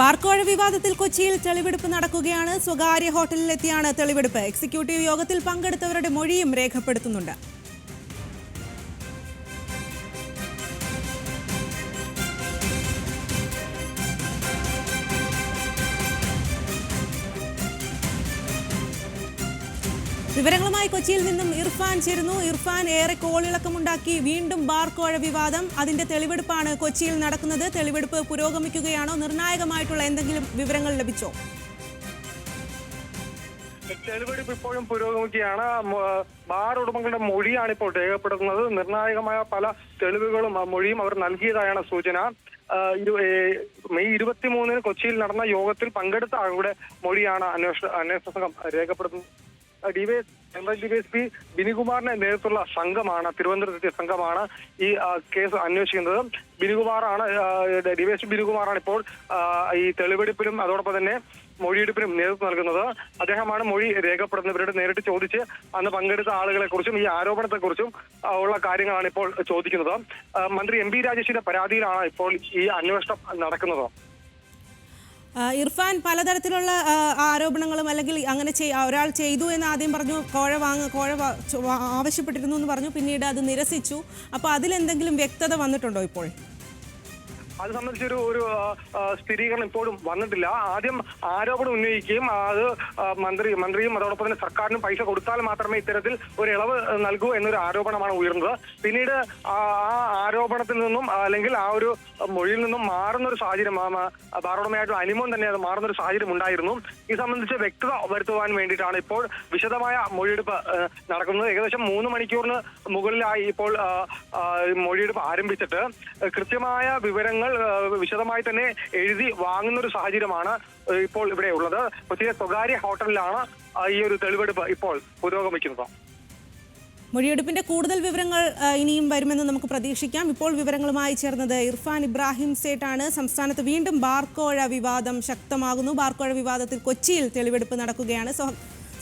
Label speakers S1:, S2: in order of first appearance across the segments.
S1: ബാർക്കോഴ വിവാദത്തിൽ കൊച്ചിയിൽ തെളിവെടുപ്പ് നടക്കുകയാണ്. സ്വകാര്യ ഹോട്ടലിലെത്തിയാണ് തെളിവെടുപ്പ്. എക്സിക്യൂട്ടീവ് യോഗത്തിൽ പങ്കെടുത്തവരുടെ മൊഴിയും രേഖപ്പെടുത്തുന്നുണ്ട്. വിവരങ്ങളുമായി കൊച്ചിയിൽ നിന്നും ഇർഫാൻ ചേരുന്നു. ഇർഫാൻ ഏറെ കോളിളക്കമുണ്ടാക്കി വീണ്ടും ബാർക്കോഴ വിവാദം. അതിന്റെ തെളിവെടുപ്പാണ് കൊച്ചിയിൽ നടക്കുന്നത്. തെളിവെടുപ്പ് പുരോഗമിക്കുകയാണോ? നിർണായകമായിട്ടുള്ള എന്തെങ്കിലും വിവരങ്ങൾ ലഭിച്ചോ?
S2: തെളിവെടുപ്പ് ഇപ്പോഴും പുരോഗമിക്കുകയാണ്. ബാർ ഉടമകളുടെ മൊഴിയാണ് ഇപ്പോൾ രേഖപ്പെടുത്തുന്നത്. നിർണായകമായ പല തെളിവുകളും മൊഴിയും അവർ നൽകിയതായാണ് സൂചന. മെയ് ഇരുപത്തിമൂന്നിന് കൊച്ചിയിൽ നടന്ന യോഗത്തിൽ പങ്കെടുത്ത ആളുടെ മൊഴിയാണ് അന്വേഷണ അന്വേഷണ സംഘം രേഖപ്പെടുത്തുന്നത്. ഡിവൈഎസ് ഡിവൈഎസ്പി ബിനികുമാറിന്റെ നേതൃത്വമുള്ള സംഘമാണ് തിരുവനന്തപുരത്തെ സംഘമാണ് ഈ കേസ് അന്വേഷിക്കുന്നത്. ബിനികുമാറാണ് ഡിവൈഎസ്പി ബിനികുമാറാണ് ഇപ്പോൾ ഈ തെളിവെടുപ്പിലും അതോടൊപ്പം തന്നെ മൊഴിയെടുപ്പിനും നേതൃത്വം നൽകുന്നത്. അദ്ദേഹമാണ് മൊഴി രേഖപ്പെടുത്തുന്നവരോട് നേരിട്ട് ചോദിച്ച് അന്ന് പങ്കെടുത്ത ആളുകളെ കുറിച്ചും ഈ ആരോപണത്തെക്കുറിച്ചും ഉള്ള കാര്യങ്ങളാണ് ഇപ്പോൾ ചോദിക്കുന്നത്. മന്ത്രി എം പി രാജേഷിന്റെ പരാതിയിലാണ് ഇപ്പോൾ ഈ അന്വേഷണം നടക്കുന്നത്.
S1: ഇർഫാൻ പലതരത്തിലുള്ള ആരോപണങ്ങളും അല്ലെങ്കിൽ അങ്ങനെ ഒരാൾ ചെയ്തു എന്ന് ആദ്യം പറഞ്ഞു കോഴ വാങ്ങ കോഴ ആവശ്യപ്പെട്ടിരുന്നു എന്ന് പറഞ്ഞു പിന്നീട് അത് നിരസിച്ചു. അപ്പോൾ അതിലെന്തെങ്കിലും വ്യക്തത വന്നിട്ടുണ്ടോ ഇപ്പോൾ?
S2: അത് സംബന്ധിച്ചൊരു ഒരു സ്ഥിരീകരണം ഇപ്പോഴും വന്നിട്ടില്ല. ആദ്യം ആരോപണം ഉന്നയിക്കുകയും അത് മന്ത്രി മന്ത്രിയും അതോടൊപ്പം തന്നെ സർക്കാരിനും പൈസ കൊടുത്താൽ മാത്രമേ ഇത്തരത്തിൽ ഒരു ഇളവ് നൽകൂ എന്നൊരു ആരോപണമാണ് ഉയർന്നത്. പിന്നീട് ആ ആരോപണത്തിൽ നിന്നും അല്ലെങ്കിൽ ആ ഒരു മൊഴിയിൽ നിന്നും മാറുന്ന ഒരു സാഹചര്യം ബാറുടമയായിട്ടുള്ള അനിമോൻ തന്നെ അത് മാറുന്ന ഒരു സാഹചര്യം ഉണ്ടായിരുന്നു. ഇത് സംബന്ധിച്ച് വ്യക്തത വരുത്തുവാൻ വേണ്ടിയിട്ടാണ് ഇപ്പോൾ വിശദമായ മൊഴിയെടുപ്പ് നടക്കുന്നത്. ഏകദേശം മൂന്ന് മണിക്കൂറിന് മുകളിലായി ഇപ്പോൾ മൊഴിയെടുപ്പ് ആരംഭിച്ചിട്ട് കൃത്യമായ വിവരങ്ങൾ വിശദമായി തന്നെ എഴുതി വാങ്ങുന്ന ഒരു സാഹചര്യമാണ് ഇപ്പോൾ ഇവിടെ ഉള്ളത്. കൊച്ചിയിലെ സ്വകാര്യ ഹോട്ടലിലാണ് ഈ ഒരു തെളിവെടുപ്പ് ഇപ്പോൾ പുരോഗമിക്കുന്നത്.
S1: മൊഴിയെടുപ്പിന്റെ കൂടുതൽ വിവരങ്ങൾ ഇനിയും വരുമെന്ന് നമുക്ക് പ്രതീക്ഷിക്കാം. ഇപ്പോൾ വിവരങ്ങളുമായി ചേർന്നത് ഇർഫാൻ ഇബ്രാഹിം സേട്ടാണ്. സംസ്ഥാനത്ത് വീണ്ടും ബാർക്കോഴ വിവാദം ശക്തമാകുന്നു. ബാർക്കോഴ വിവാദത്തിൽ കൊച്ചിയിൽ തെളിവെടുപ്പ് നടക്കുകയാണ്.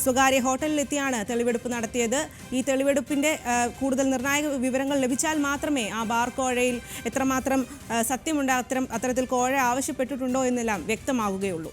S1: സ്വകാര്യ ഹോട്ടലിലെത്തിയാണ് തെളിവെടുപ്പ് നടത്തിയത്. ഈ തെളിവെടുപ്പിന്റെ കൂടുതൽ നിർണായക വിവരങ്ങൾ ലഭിച്ചാൽ മാത്രമേ ആ ബാർ കോഴയിൽ എത്രമാത്രം സത്യമുണ്ട് അത്തരം അത്തരത്തിൽ കോഴ ആവശ്യപ്പെട്ടിട്ടുണ്ടോ എന്നെല്ലാം വ്യക്തമാവുകയുള്ളൂ.